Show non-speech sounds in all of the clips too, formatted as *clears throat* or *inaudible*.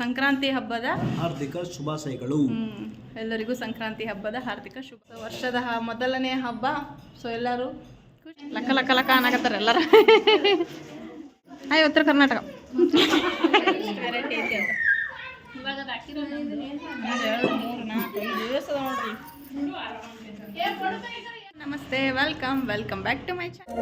ಸಂಕ್ರಾಂತಿ ಹಬ್ಬದ ಹಾರ್ದಿಕ ಶುಭಾಶಯಗಳು. ಎಲ್ಲರಿಗೂ ಸಂಕ್ರಾಂತಿ ಹಬ್ಬದ ಹಾರ್ದಿಕ ಶುಭ. ವರ್ಷದ ಮೊದಲನೇ ಹಬ್ಬ. ಸೊ ಎಲ್ಲರೂ ಲಕ್ಕ ಲಕ್ಕ ಲಕ್ಕ ಅನ್ನಾಗತ್ತಾರ ಎಲ್ಲರ. ಹಾಯ್ ಉತ್ತರ ಕರ್ನಾಟಕ. ನಮಸ್ತೆ welcome welcome back to my channel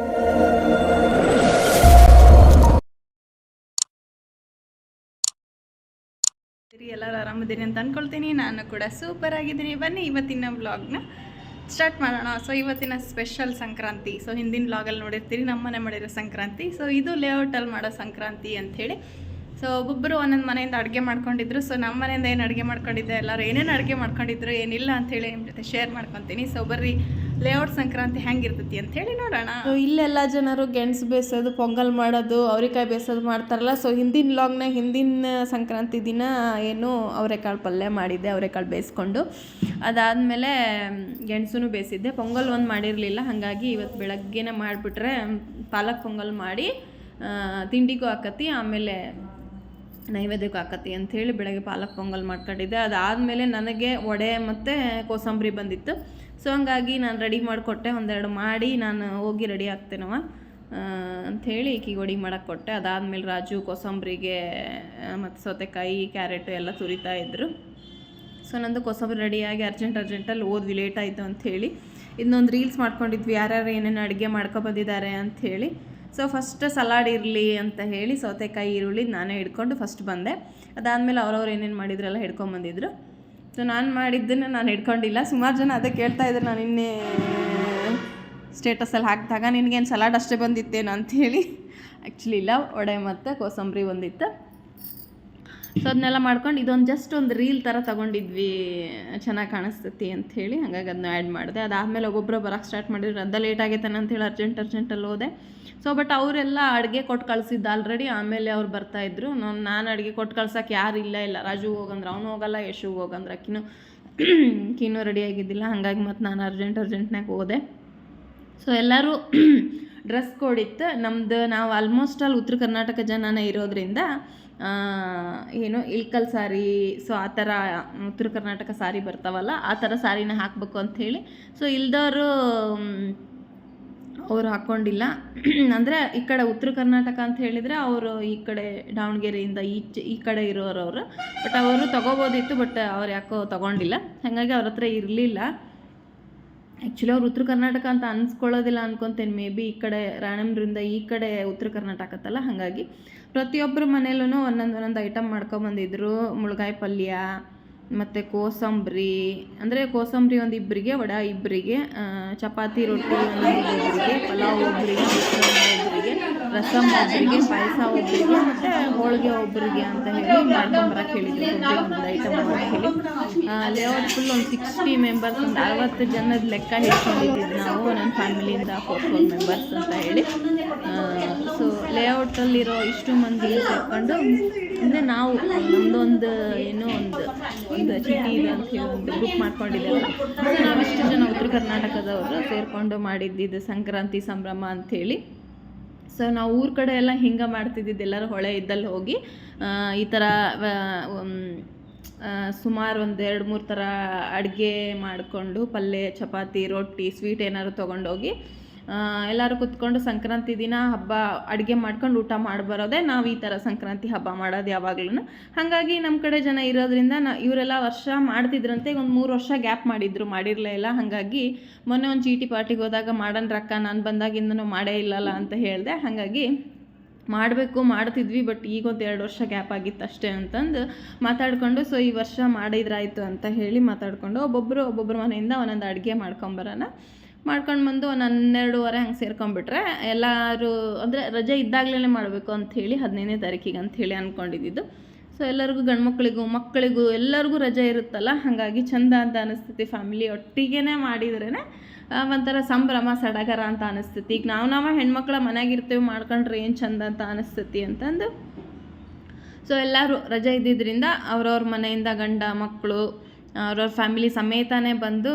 ಎಲ್ಲರೂ ಆರಾಮದಿರಿ ಅಂತ ಅಂದ್ಕೊಳ್ತೀನಿ ನಾನು ಕೂಡ ಸೂಪರ್ ಆಗಿದ್ದೀನಿ. ಬನ್ನಿ ಇವತ್ತಿನ ವ್ಲಾಗ್ನ ಸ್ಟಾರ್ಟ್ ಮಾಡೋಣ. ಸೊ ಇವತ್ತಿನ ಸ್ಪೆಷಲ್ ಸಂಕ್ರಾಂತಿ. ಸೊ ಹಿಂದಿನ ವ್ಲಾಗಲ್ಲಿ ನೋಡಿರ್ತೀರಿ ನಮ್ಮನೆ ಮಾಡಿರೋ ಸಂಕ್ರಾಂತಿ. ಸೊ ಇದು ಲೇಔಟಲ್ಲಿ ಮಾಡೋ ಸಂಕ್ರಾಂತಿ ಅಂಥೇಳಿ ಸೊ ಒಬ್ಬೊಬ್ಬರು ಒಂದೊಂದು ಮನೆಯಿಂದ ಅಡುಗೆ ಮಾಡ್ಕೊಂಡಿದ್ರು. ಸೊ ನಮ್ಮ ಮನೆಯಿಂದ ಏನು ಅಡುಗೆ ಮಾಡ್ಕೊಂಡಿದ್ದೆ, ಎಲ್ಲರೂ ಏನೇನು ಅಡುಗೆ ಮಾಡ್ಕೊಂಡಿದ್ರು, ಏನಿಲ್ಲ ಅಂಥೇಳಿ ನಿಮ್ಮ ಜೊತೆ ಶೇರ್ ಮಾಡ್ಕೊತೀನಿ. ಸೊ ಬರ್ರಿ. ಲೇಔಟ್ ಸಂಕ್ರಾಂತಿ ಹೆಂಗಿರ್ತೈತಿ ಹೇಳಿ ನೋಡೋಣ. ಇಲ್ಲೆಲ್ಲ ಜನರು ಗೆಣಸು ಬೇಯಿಸೋದು ಪೊಂಗಲ್ ಮಾಡೋದು, ಅವ್ರೆಕಾಯಿ ಬೇಯಿಸೋದು ಮಾಡ್ತಾರಲ್ಲ. ಸೊ ಹಿಂದಿನ ಲಾಗ್ನ ಹಿಂದಿನ ಸಂಕ್ರಾಂತಿ ದಿನ ಏನು ಅವರೆಕಾಳು ಪಲ್ಯ ಮಾಡಿದ್ದೆ, ಅವರೆಕಾಳು ಬೇಯಿಸ್ಕೊಂಡು ಅದಾದಮೇಲೆ ಗೆಣಸೂ ಬೇಯಿಸಿದ್ದೆ ಪೊಂಗಲ್ ಒಂದು ಮಾಡಿರಲಿಲ್ಲ. ಹಾಗಾಗಿ ಇವತ್ತು ಬೆಳಗ್ಗೆನೇ ಮಾಡಿಬಿಟ್ರೆ ಪಾಲಕ್ ಪೊಂಗಲ್ ಮಾಡಿ ತಿಂಡಿಗೂ ಹಾಕತಿ, ಆಮೇಲೆ ನೈವೇದ್ಯಕ್ಕೆ ಹಾಕತಿ ಅಂಥೇಳಿ ಬೆಳಗ್ಗೆ ಪಾಲಕ್ ಪೊಂಗಲ್ ಮಾಡ್ಕೊಂಡಿದ್ದೆ. ಅದಾದಮೇಲೆ ನನಗೆ ವಡೆ ಮತ್ತು ಕೋಸಂಬರಿ ಬಂದಿತ್ತು. ಸೊ ಹಂಗಾಗಿ ನಾನು ರೆಡಿ ಮಾಡಿಕೊಟ್ಟೆ, ಒಂದೆರಡು ಮಾಡಿ ನಾನು ಹೋಗಿ ರೆಡಿ ಆಗ್ತೇನವ ಅಂಥೇಳಿ ಈಕಿಗೆ ಒಡಿ ಮಾಡಕ್ಕೆ ಕೊಟ್ಟೆ. ಅದಾದಮೇಲೆ ರಾಜು ಕೋಸಂಬರಿಗೆ ಮತ್ತು ಸೌತೆಕಾಯಿ, ಕ್ಯಾರೆಟು ಎಲ್ಲ ತುರಿತಾ ಇದ್ದರು ಸೊ ನಂದು ಕೋಸಂಬರಿ ರೆಡಿಯಾಗಿ ಅರ್ಜೆಂಟ್ ಅರ್ಜೆಂಟಲ್ಲಿ ಓದ್ವಿ ಲೇಟ್ ಆಯಿತು ಅಂಥೇಳಿ. ಇನ್ನೊಂದು ರೀಲ್ಸ್ ಮಾಡ್ಕೊಂಡಿದ್ವಿ, ಯಾರ್ಯಾರು ಏನೇನು ಅಡುಗೆ ಮಾಡ್ಕೊಬಂದಿದ್ದಾರೆ ಅಂಥೇಳಿ. ಸೊ ಫಸ್ಟ್ ಸಲಾಡ್ ಇರಲಿ ಅಂತ ಹೇಳಿ ಸೌತೆಕಾಯಿ, ಈರುಳ್ಳಿ ನಾನೇ ಹಿಡ್ಕೊಂಡು ಫಸ್ಟ್ ಬಂದೆ. ಅದಾದಮೇಲೆ ಅವ್ರವ್ರು ಏನೇನು ಮಾಡಿದ್ರೆಲ್ಲ ಹಿಡ್ಕೊಂಬಂದಿದ್ರು ಸೊ ನಾನು ಮಾಡಿದ್ದನ್ನು ನಾನು ಹಿಡ್ಕೊಂಡಿಲ್ಲ. ಸುಮಾರು ಜನ ಅದೇ ಕೇಳ್ತಾ ಇದ್ರು, ನಾನು ನಿನ್ನೆ ಸ್ಟೇಟಸಲ್ಲಿ ಹಾಕಿದಾಗ ನಿನಗೇನು ಸಲಾಡ್ ಅಷ್ಟೇ ಬಂದಿತ್ತೇನು ಅಂಥೇಳಿ ಆ್ಯಕ್ಚುಲಿ ಇಲ್ಲ, ವಡೆ ಮತ್ತು ಕೋಸಂಬರಿ ಒಂದಿತ್ತು. ಸೊ ಅದನ್ನೆಲ್ಲ ಮಾಡ್ಕೊಂಡು ಇದೊಂದು ಜಸ್ಟ್ ಒಂದು ರೀಲ್ ಥರ ತೊಗೊಂಡಿದ್ವಿ. ಚೆನ್ನಾಗಿ ಕಾಣಿಸ್ತತಿ ಅಂಥೇಳಿ ಹಂಗಾಗಿ ಅದನ್ನ ಆ್ಯಡ್ ಮಾಡಿದೆ. ಅದಾದಮೇಲೆ ಒಬ್ಬೊಬ್ಬರು ಬರೋಕ್ಕೆ ಸ್ಟಾರ್ಟ್ ಮಾಡಿದ್ರು. ಅದ ಲೇಟ್ ಆಗೈತಾನೆ ಅಂತೇಳಿ ಅರ್ಜೆಂಟ್ ಅರ್ಜೆಂಟಲ್ಲಿ ಹೋದೆ. ಸೊ ಬಟ್ ಅವರೆಲ್ಲ ಅಡುಗೆ ಕೊಟ್ಟು ಕಳಿಸಿದ್ದ ಆಲ್ರೆಡಿ ಆಮೇಲೆ ಅವ್ರು ಬರ್ತಾಯಿದ್ರು ನಾನು ನಾನು ಅಡುಗೆ ಕೊಟ್ಟು ಕಳ್ಸೋಕೆ ಯಾರು ಇಲ್ಲ ಇಲ್ಲ. ರಾಜು ಹೋಗಂದ್ರೆ, ಅವನು ಹೋಗಲ್ಲ, ಯಶು ಹೋಗಂದ್ರೆ. ಅಕ್ಕಿನೂ ಕಿನ್ನೂ ರೆಡಿ ಆಗಿದ್ದಿಲ್ಲ. ಹಾಗಾಗಿ ಮತ್ತು ನಾನು ಅರ್ಜೆಂಟ್ ಅರ್ಜೆಂಟ್ನಾಗ ಹೋದೆ. ಸೊ ಎಲ್ಲರೂ ಡ್ರೆಸ್ ಕೋಡ್ ಇತ್ತು. ನಮ್ದು ನಾವು ಆಲ್ಮೋಸ್ಟ್ ಅಲ್ಲಿ ಉತ್ತರ ಕರ್ನಾಟಕ ಜನನೇ ಇರೋದ್ರಿಂದ ಏನು ಇಳ್ಕಲ್ ಸಾರಿ ಸೊ ಆ ಥರ ಉತ್ತರ ಕರ್ನಾಟಕ ಸಾರಿ ಬರ್ತಾವಲ್ಲ, ಆ ಥರ ಸಾರಿನ ಹಾಕಬೇಕು ಅಂಥೇಳಿ ಸೊ ಇಲ್ದವರು ಅವ್ರು ಹಾಕ್ಕೊಂಡಿಲ್ಲ ಅಂದರೆ ಈ ಕಡೆ ಉತ್ತರ ಕರ್ನಾಟಕ ಅಂತ ಹೇಳಿದರೆ ಅವರು ಈ ಕಡೆ ದಾವಣಗೆರೆಯಿಂದ ಈಚೆ ಈ ಕಡೆ ಇರೋರು ಅವರು. ಬಟ್ ಅವರು ತೊಗೋಬೋದಿತ್ತು ಬಟ್ ಅವ್ರು ಯಾಕೋ ತೊಗೊಂಡಿಲ್ಲ. ಹಾಗಾಗಿ ಅವ್ರ ಹತ್ರ ಇರಲಿಲ್ಲ. ಆ್ಯಕ್ಚುಲಿ ಅವ್ರು ಉತ್ತರ ಕರ್ನಾಟಕ ಅಂತ ಅನ್ಸ್ಕೊಳ್ಳೋದಿಲ್ಲ ಅನ್ಕೊತೇನೆ. ಮೇ ಬಿ ಈ ಕಡೆ ರಾಣಮ್ರಿಂದ ಈ ಕಡೆ ಉತ್ತರ ಕರ್ನಾಟಕತ್ತಲ್ಲ ಹಾಗಾಗಿ. ಪ್ರತಿಯೊಬ್ಬರ ಮನೇಲೂ ಒಂದೊಂದು ಒಂದೊಂದು ಐಟಮ್ ಮಾಡ್ಕೊಂಬಂದಿದ್ರು. ಮುಳುಗಾಯಿ ಪಲ್ಯ ಮತ್ತು ಕೋಸಂಬರಿ, ಅಂದರೆ ಕೋಸಂಬರಿ ಒಂದು ಇಬ್ಬರಿಗೆ ವಡ ಇಬ್ಬರಿಗೆ ಚಪಾತಿ, ರೊಟ್ಟಿ ಒಬ್ಬರಿಗೆ ಪಲಾವ್ ಒಬ್ಬರಿಗೆ ಒಬ್ಬರಿಗೆ ರಸಮ್ ಒಬ್ಬರಿಗೆ ಪಾಯಸ ಒಬ್ಬರಿಗೆ ಮತ್ತು ಹೋಳಿಗೆ ಒಬ್ಬರಿಗೆ ಅಂತ ಹೇಳಿ ಮಾಡ್ಕೊಂಬರಕ್ಕೆ ಹೇಳಿದ್ರು. ಒಂದು ಐಟಮ್ ಹೇಳಿ. ಲೇಔಟ್ ಫುಲ್ ಒಂದು ಸಿಕ್ಸ್ಟಿ ಮೆಂಬರ್ಸ್ ಒಂದು ಅರವತ್ತು ಜನದ ಲೆಕ್ಕ ಹೇಳ್ಕೊಂಡಿದ್ದು ನಾವು ನನ್ನ ಫ್ಯಾಮಿಲಿಯಿಂದ ಫೋರ್ ಫೋರ್ ಮೆಂಬರ್ಸ್ ಅಂತ ಹೇಳಿ. ಸೊ ಲೇಔಟಲ್ಲಿರೋ ಇಷ್ಟು ಮಂದಿ ಸೇರ್ಕೊಂಡು ಅಂದರೆ ನಾವು ನಮ್ಮದೊಂದು ಏನೋ ಒಂದು ಒಂದು ಚೀಟಿ ಇದೆ ಅಂತ ಹೇಳಿ ಒಂದು ಗ್ರೂಪ್ ಮಾಡ್ಕೊಂಡಿದ್ದೇವಲ್ಲ. ಸೊ ನಾವಿಷ್ಟು ಜನ ಉತ್ತರ ಕರ್ನಾಟಕದವರು ಸೇರಿಕೊಂಡು ಮಾಡಿದ್ದಿದ್ದು ಸಂಕ್ರಾಂತಿ ಸಂಭ್ರಮ ಅಂಥೇಳಿ ಸೊ ನಾವು ಊರ ಕಡೆ ಎಲ್ಲ ಹಿಂಗೆ ಮಾಡ್ತಿದ್ದಿದ್ದು ಎಲ್ಲರೂ ಹೊಳೆ ಇದ್ದಲ್ಲಿ ಹೋಗಿ ಈ ಥರ ಸುಮಾರು ಒಂದು ಎರಡು ಮೂರು ಥರ ಅಡುಗೆ ಮಾಡಿಕೊಂಡು ಪಲ್ಯ, ಚಪಾತಿ, ರೊಟ್ಟಿ ಸ್ವೀಟ್ ಏನಾದ್ರು ತೊಗೊಂಡೋಗಿ ಎಲ್ಲರೂ ಕುತ್ಕೊಂಡು ಸಂಕ್ರಾಂತಿ ದಿನ ಹಬ್ಬ ಅಡುಗೆ ಮಾಡ್ಕೊಂಡು ಊಟ ಮಾಡಿಬರೋದೇ ನಾವು ಈ ಥರ ಸಂಕ್ರಾಂತಿ ಹಬ್ಬ ಮಾಡೋದು ಯಾವಾಗ್ಲೂ ಹಾಗಾಗಿ ನಮ್ಮ ಕಡೆ ಜನ ಇರೋದ್ರಿಂದ ನಾ, ಇವರೆಲ್ಲ ವರ್ಷ ಮಾಡ್ತಿದ್ರಂತೆ, ಒಂದು ಮೂರು ವರ್ಷ ಗ್ಯಾಪ್ ಮಾಡಿದ್ರು, ಮಾಡಿರಲೇ ಇಲ್ಲ. ಹಾಗಾಗಿ ಮೊನ್ನೆ ಒಂದು ಚೀಟಿ ಪಾರ್ಟಿಗೆ ಹೋದಾಗ ಮಾಡೋಣ ರಕ್ಕ ನಾನು ಬಂದಾಗಿಂದನೂ ಮಾಡೇ ಇಲ್ಲಲ್ಲ ಅಂತ ಹೇಳಿದೆ. ಹಾಗಾಗಿ ಮಾಡಬೇಕು, ಮಾಡ್ತಿದ್ವಿ, ಬಟ್ ಈಗ ಒಂದು ಎರಡು ವರ್ಷ ಗ್ಯಾಪ್ ಆಗಿತ್ತು ಅಷ್ಟೇ ಅಂತಂದು ಮಾತಾಡಿಕೊಂಡು, ಸೊ, ಈ ವರ್ಷ ಮಾಡಿದ್ರಾಯಿತು ಅಂತ ಹೇಳಿ ಮಾತಾಡಿಕೊಂಡು ಒಬ್ಬೊಬ್ಬರು ಒಬ್ಬೊಬ್ಬರ ಮನೆಯಿಂದ ಒಂದೊಂದು ಅಡುಗೆ ಮಾಡ್ಕೊಂಬರೋಣ ಮಾಡ್ಕೊಂಡು ಬಂದು ಒಂದು ಹನ್ನೆರಡೂವರೆ ಹಂಗೆ ಸೇರ್ಕೊಂಡ್ಬಿಟ್ರೆ ಎಲ್ಲರೂ ಅಂದರೆ ರಜೆ ಇದ್ದಾಗಲೇ ಮಾಡಬೇಕು ಅಂಥೇಳಿ ಹದಿನೈದನೇ ತಾರೀಕಿಗೆ ಅಂಥೇಳಿ ಅಂದ್ಕೊಂಡಿದ್ದು ಸೊ ಎಲ್ಲರಿಗೂ ಗಂಡು ಮಕ್ಕಳಿಗೂ ಮಕ್ಕಳಿಗೂ ಎಲ್ಲರಿಗೂ ರಜೆ ಇರುತ್ತಲ್ಲ, ಹಾಗಾಗಿ ಚಂದ ಅಂತ ಅನಿಸ್ತೈತಿ. ಫ್ಯಾಮಿಲಿ ಒಟ್ಟಿಗೆ ಮಾಡಿದ್ರೇ ಒಂಥರ ಸಂಭ್ರಮ, ಸಡಗರ ಅಂತ ಅನಿಸ್ತೈತಿ. ಈಗ ನಾವು ನಾವು ಹೆಣ್ಮಕ್ಳ ಮನ್ಯಾಗಿರ್ತೇವೆ ಮಾಡ್ಕೊಂಡ್ರೆ ಏನು ಚಂದ ಅಂತ ಅನಿಸ್ತೈತಿ ಅಂತಂದು. ಸೊ ಎಲ್ಲರೂ ರಜೆ ಇದ್ದಿದ್ದರಿಂದ ಅವ್ರವ್ರ ಮನೆಯಿಂದ ಗಂಡ ಮಕ್ಕಳು ಅವ್ರವ್ರ ಫ್ಯಾಮಿಲಿ ಸಮೇತನೇ ಬಂದು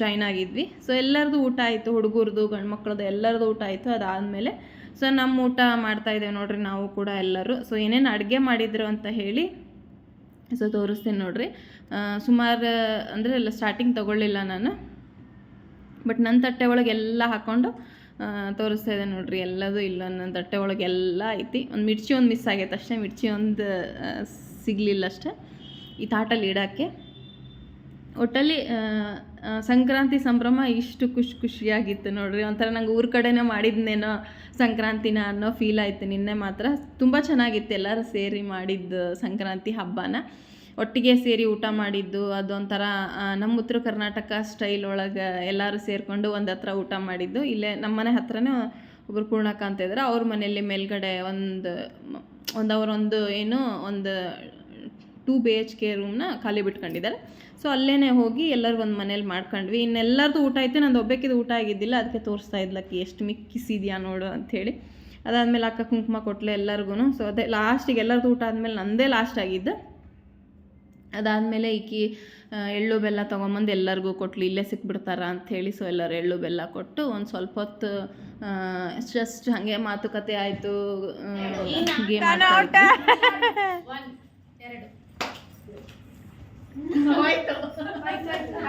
ಜಾಯ್ನ್ ಆಗಿದ್ವಿ. ಸೊ ಎಲ್ಲರದು ಊಟ ಆಯಿತು, ಹುಡುಗರದು ಗಂಡು ಮಕ್ಕಳದು ಎಲ್ಲರದು ಊಟ ಆಯಿತು, ಅದಾದಮೇಲೆ. ಸೊ ನಮ್ಮ ಊಟ ಮಾಡ್ತಾ ಇದ್ದೇವೆ ನೋಡ್ರಿ, ನಾವು ಕೂಡ ಎಲ್ಲರೂ. ಸೊ ಏನೇನು ಅಡುಗೆ ಮಾಡಿದ್ರು ಅಂತ ಹೇಳಿ ಸೊ ತೋರಿಸ್ತೀನಿ ನೋಡ್ರಿ. ಸುಮಾರು, ಅಂದರೆ ಎಲ್ಲ ಸ್ಟಾರ್ಟಿಂಗ್ ತೊಗೊಳ್ಳಿಲ್ಲ ನಾನು. ಬಟ್ ನನ್ನ ತಟ್ಟೆ ಒಳಗೆ ಎಲ್ಲ ಹಾಕ್ಕೊಂಡು ತೋರಿಸ್ತಾ ಇದೆ ನೋಡ್ರಿ, ಎಲ್ಲದು ಇಲ್ಲ. ನನ್ನ ತಟ್ಟೆ ಒಳಗೆ ಎಲ್ಲ ಐತಿ. ಒಂದು ಮಿರ್ಚಿ ಒಂದು ಮಿಸ್ ಆಗೈತೆ ಅಷ್ಟೇ. ಮಿರ್ಚಿ ಒಂದು ಸಿಗಲಿಲ್ಲ ಸಿಗ್ಲಿಲ್ಲ ಅಷ್ಟೇ. ಈ ತಾಟಲ್ಲಿ ಇಡೋಕ್ಕೆ. ಒಟ್ಟಲ್ಲಿ ಸಂಕ್ರಾಂತಿ ಸಂಭ್ರಮ ಇಷ್ಟು ಖುಷಿ ಖುಷಿಯಾಗಿತ್ತು ನೋಡ್ರಿ. ಒಂಥರ ನಂಗೆ ಊರ ಕಡೆನೇ ಮಾಡಿದ್ನೇನೋ ಸಂಕ್ರಾಂತಿನ ಅನ್ನೋ ಫೀಲ್ ಆಯಿತು ನಿನ್ನೆ ಮಾತ್ರ. ತುಂಬ ಚೆನ್ನಾಗಿತ್ತು ಎಲ್ಲರೂ ಸೇರಿ ಮಾಡಿದ್ದು ಸಂಕ್ರಾಂತಿ ಹಬ್ಬನ. ಒಟ್ಟಿಗೆ ಸೇರಿ ಊಟ ಮಾಡಿದ್ದು, ಅದೊಂಥರ ನಮ್ಮ ಉತ್ತರ ಕರ್ನಾಟಕ ಸ್ಟೈಲ್ ಒಳಗೆ ಎಲ್ಲರೂ ಸೇರಿಕೊಂಡು ಒಂದು ಹತ್ರ ಊಟ ಮಾಡಿದ್ದು. ಇಲ್ಲೇ ನಮ್ಮ ಮನೆ ಹತ್ರನೇ ಪೂರ್ಣಕ್ಕ ಅಂತ ಇದ್ದಾರೆ ಅವ್ರ ಮನೆಯಲ್ಲಿ ಮೇಲ್ಗಡೆ ಒಂದು ಒಂದು ಅವರೊಂದು ಏನು, ಒಂದು ಟೂ ಬಿ ಎಚ್ ಕೆ ರೂಮ್ನ ಖಾಲಿ ಬಿಟ್ಕೊಂಡಿದ್ದಾರೆ. ಸೊ ಅಲ್ಲೇ ಹೋಗಿ ಎಲ್ಲರೂ ಒಂದು ಮನೇಲಿ ಮಾಡ್ಕೊಂಡ್ವಿ. ಇನ್ನೆಲ್ಲರದು ಊಟ ಐತೆ ನಂದು ಒಬ್ಬಾಕಿದು ಊಟ ಆಗಿದ್ದಿಲ್ಲ ಅದಕ್ಕೆ ತೋರಿಸ್ತಾ ಇದ್ಲಕ್ಕಿ ಎಷ್ಟು ಮಿಕ್ಕಿಸಿದ್ಯಾ ನೋಡು ಅಂಥೇಳಿ ಅದಾದಮೇಲೆ ಅಕ್ಕ ಕುಂಕುಮ ಕೊಟ್ಲೆ ಎಲ್ಲರಿಗೂ ಸೊ ಅದೇ ಲಾಸ್ಟಿಗೆ ಎಲ್ಲರದು ಊಟ ಆದಮೇಲೆ ನಂದೇ ಲಾಸ್ಟ್ ಆಗಿದ್ದು. ಅದಾದಮೇಲೆ ಈಕಿ ಎಳ್ಳು ಬೆಲ್ಲ ತೊಗೊಂಬಂದು ಎಲ್ಲರಿಗೂ ಕೊಟ್ಲು ಇಲ್ಲೇ ಸಿಕ್ಬಿಡ್ತಾರ ಅಂಥೇಳಿ ಸೊ ಎಲ್ಲರೂ ಎಳ್ಳು ಬೆಲ್ಲ ಕೊಟ್ಟು ಒಂದು ಸ್ವಲ್ಪ ಹೊತ್ತು ಜಸ್ಟ್ ಹಾಗೆ ಮಾತುಕತೆ ಆಯಿತು ಗೇಮ್ *laughs* ಆಡ್ತಾ ಇದ್ವಿ.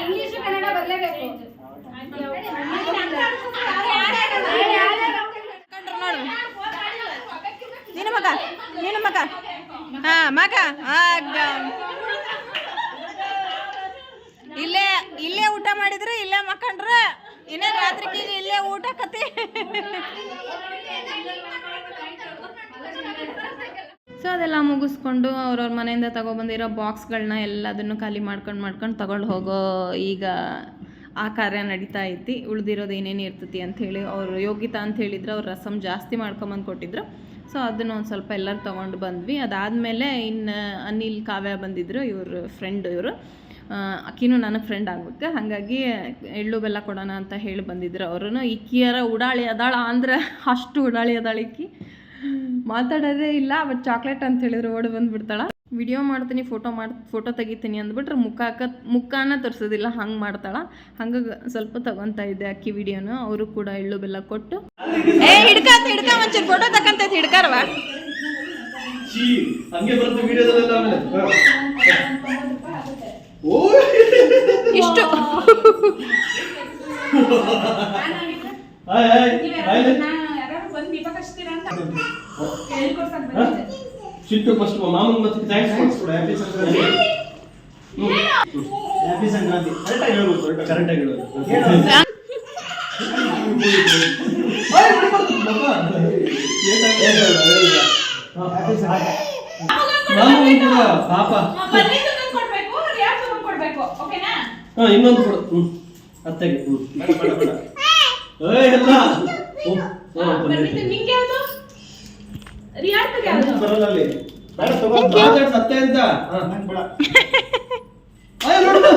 ಇಂಗ್ಲಿಷ್ ಕನ್ನಡ ಬರಲೇಬೇಕು ನೋಡು ನಿನ್ನ ಮಗ ನಿನ್ನ ಮಗ ಹಾ ಮಗ ಆಗ. ಇಲ್ಲೇ ಇಲ್ಲೇ ಊಟ ಮಾಡಿದ್ರೆ ಇಲ್ಲೇ ಮಕ್ಕಂಡ್ರ, ಇನ್ನೇ ರಾತ್ರಿಗೆ ಇಲ್ಲೇ ಊಟ ಕತೆ ಸೊ ಅದೆಲ್ಲ ಮುಗಿಸ್ಕೊಂಡು ಅವ್ರವ್ರ ಮನೆಯಿಂದ ತಗೊಬಂದಿರೋ ಬಾಕ್ಸ್ಗಳನ್ನ ಎಲ್ಲದನ್ನು ಖಾಲಿ ಮಾಡ್ಕೊಂಡು ಮಾಡ್ಕೊಂಡು ತಗೊಂಡು ಹೋಗೋ ಈಗ ಆ ಕಾರ್ಯ ನಡೀತಾ ಐತಿ. ಉಳಿದಿರೋದು ಏನೇನು ಇರ್ತೈತಿ ಅಂಥೇಳಿ ಅವರು ಯೋಗಿತಾ ಅಂತ ಹೇಳಿದ್ರು ಅವ್ರು ರಸಮ್ ಜಾಸ್ತಿ ಮಾಡ್ಕೊಂಬಂದು ಕೊಟ್ಟಿದ್ರು. ಸೊ ಅದನ್ನು ಒಂದು ಸ್ವಲ್ಪ ಎಲ್ಲರೂ ತೊಗೊಂಡು ಬಂದ್ವಿ. ಅದಾದಮೇಲೆ ಇನ್ನು ಅನಿಲ್ ಕಾವ್ಯ ಬಂದಿದ್ದರು ಇವರು ಫ್ರೆಂಡ್ ಇವರು. ಅಕ್ಕಿನೂ ನನಗೆ ಫ್ರೆಂಡ್ ಆಗ್ಬೇಕು. ಹಾಗಾಗಿ ಎಳ್ಳು ಬೆಲ್ಲ ಕೊಡೋಣ ಅಂತ ಹೇಳಿ ಬಂದಿದ್ರು ಅವರು ಇಕ್ಕಿಯರ ಉಡಾಳಿ ಅದಾಳ ಅಂದ್ರೆ ಅಷ್ಟು ಉಡಾಳಿ ಅದಾಳ ಇಕ್ಕಿ. ಮಾತಾಡೋದೇ ಇಲ್ಲ ಬಟ್ ಚಾಕ್ಲೇಟ್ ಅಂತ ಹೇಳಿದ್ರು ಓಡಿ ಬಂದ್ಬಿಡ್ತಾಳ. ವಿಡಿಯೋ ಮಾಡ್ತೀನಿ ಫೋಟೋ ಮಾಡಿ ಫೋಟೋ ತೆಗಿತೀನಿ ಅಂದ್ಬಿಟ್ರೆ ಮುಖ ಹಾಕ ಮುಖಾನ ತೋರಿಸೋದಿಲ್ಲ ಹಂಗೆ ಮಾಡ್ತಾಳ. ಹಂಗೆ ಸ್ವಲ್ಪ ತಗೊತಾ ಇದ್ದೆ ಅಕ್ಕಿ ವಿಡಿಯೋನು ಅವರು ಕೂಡ ಎಳ್ಳು ಬೆಲ್ಲ ಕೊಟ್ಟು. ಏ ಹಿಡ್ಕ ಹಿಡ್ಕ ಒಂಚೂರು ಫೋಟೋ ತಕ್ಕಂತ ಹಿಡ್ಕಾರವ ಹಂಗೆ ಇಷ್ಟು. ಚಿಟ್ಟು ಫಸ್ಟ್ ಮಾಮನ್ ಮತ್ತೆ ಥ್ಯಾಂಕ್ಸ್ ಮಾಡಿಸ್ಕೊಡು ಹ್ಯಾಪಿ ಸಂಕ್ರಾಂತಿ. ಹ್ಯಾಪಿ ಸಂಕ್ರಾಂತಿ. ಕರೆಕ್ಟಾಗಿ ಹೇಳ್ಬೇಕು ಕರೆಕ್ಟಾಗಿ ಹೇಳ್ಬೇಕು ಮಾಮನ್ ಕೂಡ ಪಾಪ. ಹಾ ಇನ್ನೊಂದು ಕೊಡು. ಹ್ಮ್. ಅತ್ತೆಗೆ. ಏಯ್ ಎಲ್ಲ. ಹಾ, ಬಂದೈತೆ. ಬರಲ್ಲ ಅಲ್ಲಿ. ಬೇಡ ತಗೋ. ಮಾತಾಡ್ ಸತ್ತೆ ಅಂತ. ಹಾ. ಬೇಡ. ಅಯ್ಯ ನೋಡು.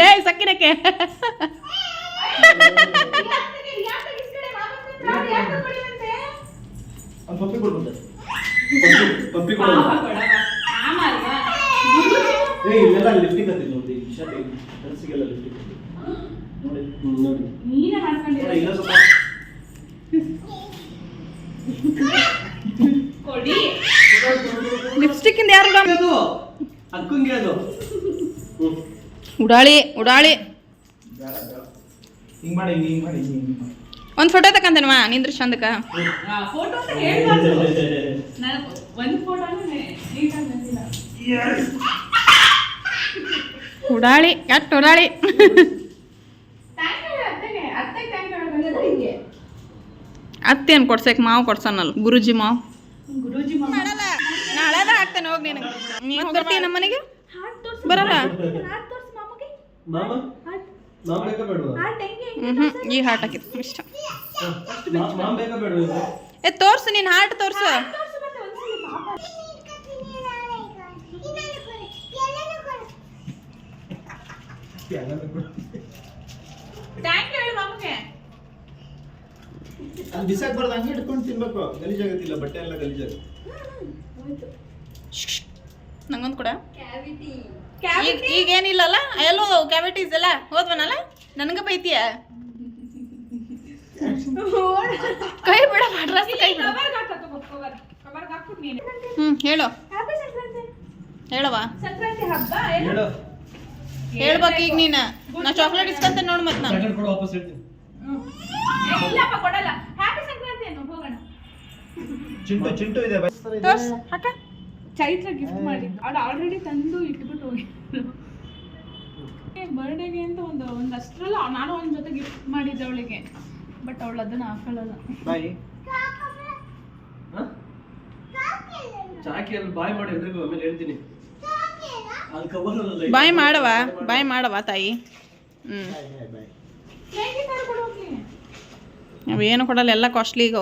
ಲೇ ಸಕ್ಕಿನಕ್ಕೆ ಪಪ್ಪಿ ಕೊಡ್ಬೋದು ಪಪ್ಪಿ ಏ ಇಲ್ಲೆಲ್ಲ ಲಿಫ್ಟಿಂಗ್ ಹತ್ತಿಲ್ಲ ನೋಡಿ ಶರ್ಟ್ ಕನಸಿಗೆಲ್ಲ ಲಿಫ್ಟ್ ನೋಡಿ ಇಲ್ಲ ಸ್ವಲ್ಪ ಲಿಪ್ಸ್ಟಿಕ್ ಇಂದ ಯಾರು ಅದು ಅಕ್ಕಂಗೆ ಅದು. ಉಡಾಳಿ ಉಡಾಳಿ. ಹಿಂಗ್ ಮಾಡಿ ಹಿಂಗ್ ಹಿಂಗ್ ಮಾಡಿ ಫೋಟೋ ಹಿಂಗ್ ಮಾಡಿ. ಒಂದು ಫೋಟೋ ನಿಂದ್ರ ಚಂದಕ್ಕ ಉಡಾಳಿ ಎಟ್ ಉಡಾಳಿ? ಅತ್ತೆ ಅನ್ ಕೊಡ್ಸಕ್? ಮಾವು ಕೊಡ್ಸನಲ್ಲ. ಗುರುಜಿ ಮಾವು. ನಾಳೆ ನಾಳೆದ ಹಾಕ್ತೇನೆ ಹೋಗಿ ನಿನಗೆ ನೀನು ಬರ್ತೀಯ ನಮ್ಮ ಮನೆಗೆ ಬರಲ್ಲ. ಮಾಮ? ಮಾಮ ಬೇಕಾ ಬೇಡವಾ? ಹ್ಞೂ ಈ ಹಾಟ್ ಹಾಕಿತ್ತು ಇಷ್ಟ. ಏ ತೋರ್ಸು ನೀನ್ ಹಾಟ್ ತೋರ್ಸು. ಅಲ್ಲಿ ಬಿಸಾಕ್ಬಾರ್ದು ಹಂಗೆ ಇಟ್ಕೊಂಡು ತಿನ್ಬೇಕು. ಗಲೀಜಾಗತ್ತಿಲ್ಲ ಬಟ್ಟೆ ಎಲ್ಲ ಗಲೀಜಾಗ ನಂಗೊಂದು ಕೂಡ. ಈಗ ಈಗೇನಿಲ್ಲಲ್ಲ ಎಲ್ಲೋ ಕ್ಯಾವಿಟೀಸ್ ಎಲ್ಲ ಹೋದ್ವನಲ್ಲ? ನನಗೆ ಬೈತೀಯ? *laughs* ಕೈ ಬಿಡ ಡ್ರೆಸ್ ಕೈ ಬಿಡ. ಹ್ಞೂ ಹೇಳು. ಹೇಳವಾ ಸಂಕ್ರಾಂತಿ. ಹಬ್ಬ ಹೇಳು. ಹೇಳ್ಬೇಕು ಈಗ ನೀನ. ನಾ ಚಾಕ್ಲೇಟ್ ಇಸ್ಕಂತ ನೋಡ್ ಮತ್ತೆ ನಾನು ಚಾಕ್ಲೇಟ್ ಕೊಡು ವಾಪಸ್ ಹೇಳ್ತೀನಿ. ಇಲ್ಲಪ್ಪ ಕೊಡಲ್ಲ. ಹ್ಯಾಪಿ ಸಂಕ್ರಾಂತಿ ಅನ್ನು ಹೋಗೋಣ. ಚಿಂಟು ಚಿಂಟು ಇದೆ ಬೈ. ತೋರ್ಸ್ ಅಕ್ಕ ಚೈತ್ರ ಗಿಫ್ಟ್ ಮಾಡಿ. ಅವಳು ಆಲ್ರೆಡಿ ತಂದು ಇಟ್ಬಿಟ್ಟು ಹೋಗಿದ್ದು ಬರ್ಡೇಗೆ ಅಂತ ಒಂದು ಒಂದು ಅಷ್ಟರಲ್ಲ ನಾನು ಒಂದು ಜೊತೆ ಗಿಫ್ಟ್ ಮಾಡಿದ್ದೆ ಅವಳಿಗೆ. ಬಟ್ ಅವಳು ಅದನ್ನ ಹಾಕೊಳ್ಳಲ್ಲ ಬಾಯ್ ಹಾ? ಚಾಕಿ ಅಲ್ಲಿ ಬಾಯ್ ಮಾಡಿ ಎಲ್ರಿಗೂ ಆಮೇಲೆ ಹೇಳ್ತೀನಿ. ಬಾಯ್ ಮಾಡವ ಬಾಯ್ ಮಾಡವ ತಾಯಿ. ಹ್ಞೂ ಹೋಗ್ಲಿ? ಅವೇನು ಕೊಡಲ್ಲ ಎಲ್ಲ ಕಾಸ್ಟ್ಲಿ ಈಗ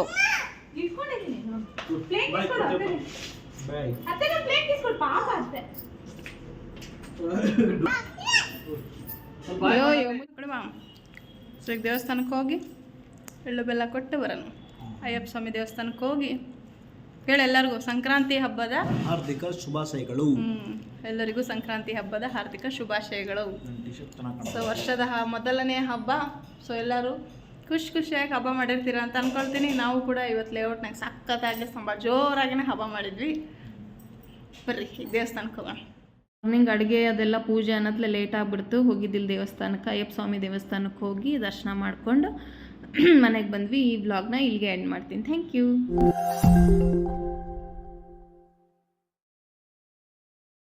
ದೇವಸ್ಥಾನಕ್ಕೆ ಹೋಗಿ ಎಳ್ಳು ಬೆಲ್ಲ ಕೊಟ್ಟು ಬರೋಣ ಅಯ್ಯಪ್ಪ ಸ್ವಾಮಿ ದೇವಸ್ಥಾನಕ್ಕೆ ಹೋಗಿ ಹೇಳಿ ಎಲ್ಲರಿಗೂ ಸಂಕ್ರಾಂತಿ ಹಬ್ಬದ ಹಾರ್ದಿಕ ಶುಭಾಶಯಗಳು. ಹ್ಮ್, ಎಲ್ಲರಿಗೂ ಸಂಕ್ರಾಂತಿ ಹಬ್ಬದ ಹಾರ್ದಿಕ ಶುಭಾಶಯಗಳು. ಸೊ ವರ್ಷದ ಮೊದಲನೇ ಹಬ್ಬ ಸೊ ಎಲ್ಲರೂ ಖುಷಿ ಖುಷಿಯಾಗಿ ಹಬ್ಬ ಮಾಡಿರ್ತೀರ ಅಂತ ಅನ್ಕೊಳ್ತೀನಿ. ನಾವು ಕೂಡ ಇವತ್ತು ಲೇಔಟ್ನಾಗ ಸಖತ್ತಾಗಿ ತುಂಬ ಜೋರಾಗಿನೇ ಹಬ್ಬ ಮಾಡಿದ್ವಿ. ಬರ್ರಿ ದೇವಸ್ಥಾನಕ್ಕೆ ಹೋಗೋಣ. ಮಾರ್ನಿಂಗ್ ಅಡುಗೆ ಅದೆಲ್ಲ ಪೂಜೆ ಅನ್ನತ್ಲೆ ಲೇಟ್ ಆಗಿಬಿಡ್ತು. ಹೋಗಿದ್ದಿಲ್ಲ ದೇವಸ್ಥಾನಕ್ಕೆ ಅಯ್ಯಪ್ಪ ಸ್ವಾಮಿ ದೇವಸ್ಥಾನಕ್ಕೆ ಹೋಗಿ ದರ್ಶನ ಮಾಡಿಕೊಂಡು *clears throat* ಮನೆಗೆ ಬಂದ್ವಿ ಈ ವ್ಲಾಗ್ನ ಇಲ್ಲಿಗೆ ಎಂಡ್ ಮಾಡ್ತೀನಿ. Thank you